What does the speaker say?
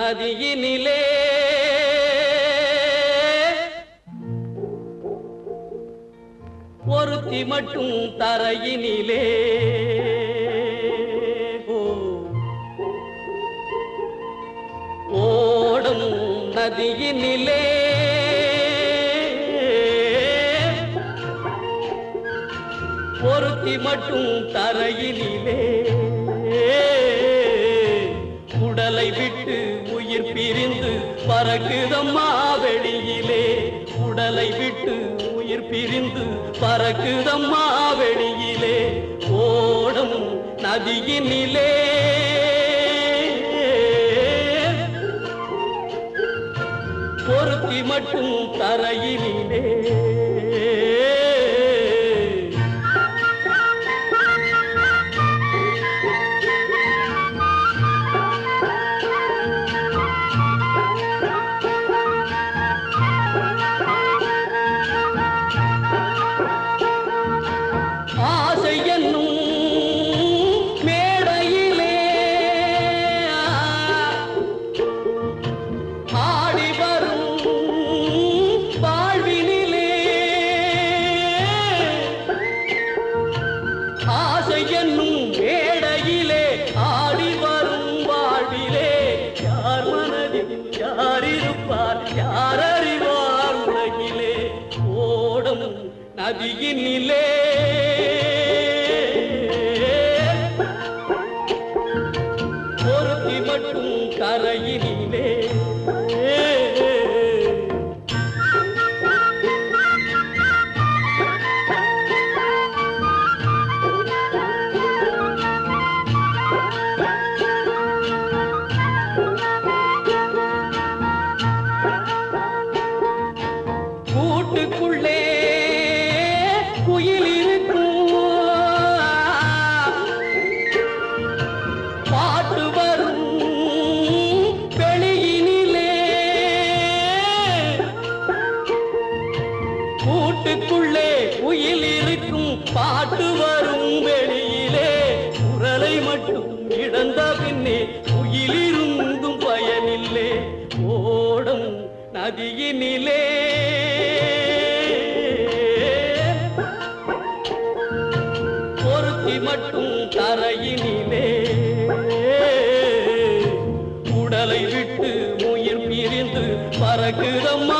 நதியினிலே. ஒருத்தி மட்டும் தரையினிலே. ஓடும் நதியினிலே. ஒருத்தி மட்டும் தரையினிலே. உடலை விட்டு பறக்குதம்மா வெளியிலே. உடலை விட்டு உயிர் பிரிந்து பறக்குதம்மா வெளியிலே. ஓடும் நதியினிலே. பொருத்தி மட்டும் தரையினிலே. யாரிருப்பார்? யார் அறிவார் உலகிலே? ஓடும் நதியினிலே பாட்டு வரும் வெளியிலே குரலை மட்டும் இழந்த பின்னே உயிலிருந்தும் பயனில்லே ஓடும் நதியினிலே. பொருத்தி மட்டும் தரையினிலே உடலை விட்டு உயிர் பிரிந்து பறக்குதம்மா